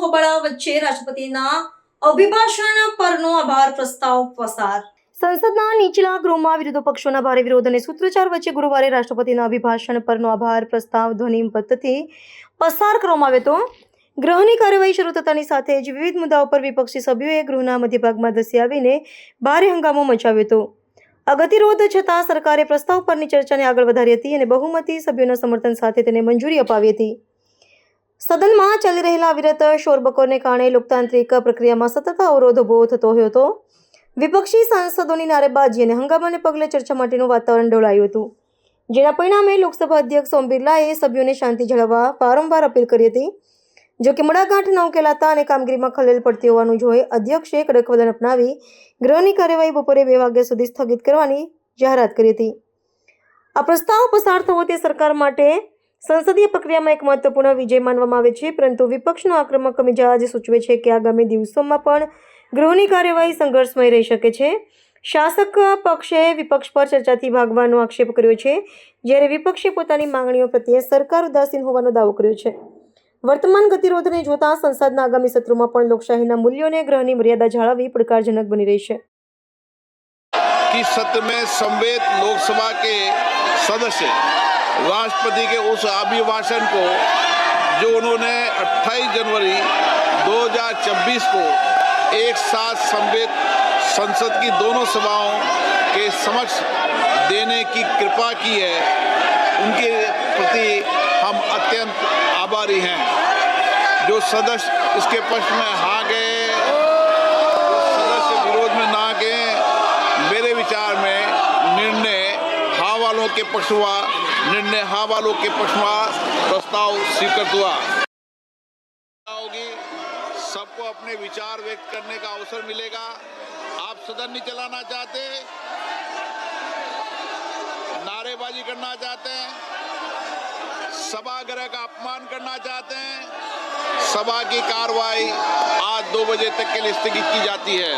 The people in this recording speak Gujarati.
હોબાળા વચ્ચે રાષ્ટ્રપતિના અભિભાષણ પરનો આભાર પ્રસ્તાવ પસાર. સંસદના નીચલા ગૃહમાં વિરોધ પક્ષોના ભારે વિરોધ અને સૂત્રોચ્ચાર વચ્ચે ગુરુવારે રાષ્ટ્રપતિના અભિભાષણ પરનો આભાર પ્રસ્તાવ ધ્વનિ પદ્ધતિ પસાર કરવામાં આવ્યો હતો. ગૃહની કાર્યવાહી શરૂ થતાની સાથે જ વિવિધ મુદ્દાઓ પર વિપક્ષી સભ્યોએ ગૃહના મધ્યભાગમાં ધસી આવીને ભારે હંગામો મચાવ્યો હતો. અગતિરોધ છતાં સરકારે પ્રસ્તાવ પરની ચર્ચાને આગળ વધારી હતી અને બહુમતી સભ્યોના સમર્થન સાથે તેને મંજૂરી અપાવી હતી. સદનમાં ચાલી રહેલા અવિરત શોરબકોરને કારણે લોકતાંત્રિક પ્રક્રિયામાં સતત અવરોધ ઊભો થતો હતો. વિપક્ષી સાંસદોની નારેબાજી અને હંગામાને પગલે ચર્ચા માટેનું વાતાવરણ ડોળાયું હતું. જેના પરિણામે લોકસભા અધ્યક્ષ ઓમ બિરલાએ સભ્યોને શાંતિ જાળવવા વારંવાર અપીલ કરી હતી. જો કે મડાગાંઠ ન ઉકેલાતા અને કામગીરીમાં ખલેલ પડતી હોવાનું જોઈ અધ્યક્ષે કડક વલણ અપનાવી ગૃહની કાર્યવાહી બપોરે બે વાગ્યા સુધી સ્થગિત કરવાની જાહેરાત કરી હતી. આ પ્રસ્તાવ પસાર થવો તે સરકાર માટે સંસદીય પ્રક્રિયામાં એક મહત્વપૂર્ણ વિજય માનવામાં આવે છે, પરંતુ વિપક્ષનો આક્રમક મિજાજ સૂચવે છે કે આગામી દિવસોમાં પણ ગૃહની કાર્યવાહી સંઘર્ષમય રહી શકે છે. શાસક પક્ષે વિપક્ષ પર ચર્ચાથી ભાગવાનો આક્ષેપ કર્યો છે, જ્યારે વિપક્ષે પોતાની માંગણીઓ પ્રત્યે સરકાર ઉદાસીન હોવાનો દાવો કર્યો છે. વર્તમાન ગતિરોધને જોતાં સંસદના આગામી સત્રોમાં પણ લોકશાહીના મૂલ્યોને ગ્રહની મર્યાદા જાળવવી પડકારજનક બની રહી છે. સત્ર મેં સંવેદ લોકસભા કે સદસ્ય राष्ट्रपति के उस अभिभाषण को, जो उन्होंने 28 जनवरी 2026 को एक साथ संवेद संसद की दोनों सभाओं के समक्ष देने की कृपा की है, उनके प्रति हम अत्यंत आभारी हैं। जो सदस्य इसके पक्ष में हाँ गए, सदस्य विरोध में ना गए, मेरे विचार में निर्णय हाँ वालों के पक्ष हुआ। निर्णय हाँ वालों के पक्ष हुआ प्रस्ताव स्वीकृत हुआ। होगी सबको अपने विचार व्यक्त करने का अवसर मिलेगा। आप सदन नहीं चलाना चाहते, नारेबाजी करना चाहते हैं, सभागृह का अपमान करना चाहते हैं, सभा की कार्रवाई आज दो बजे तक के लिए स्थगित की जाती है।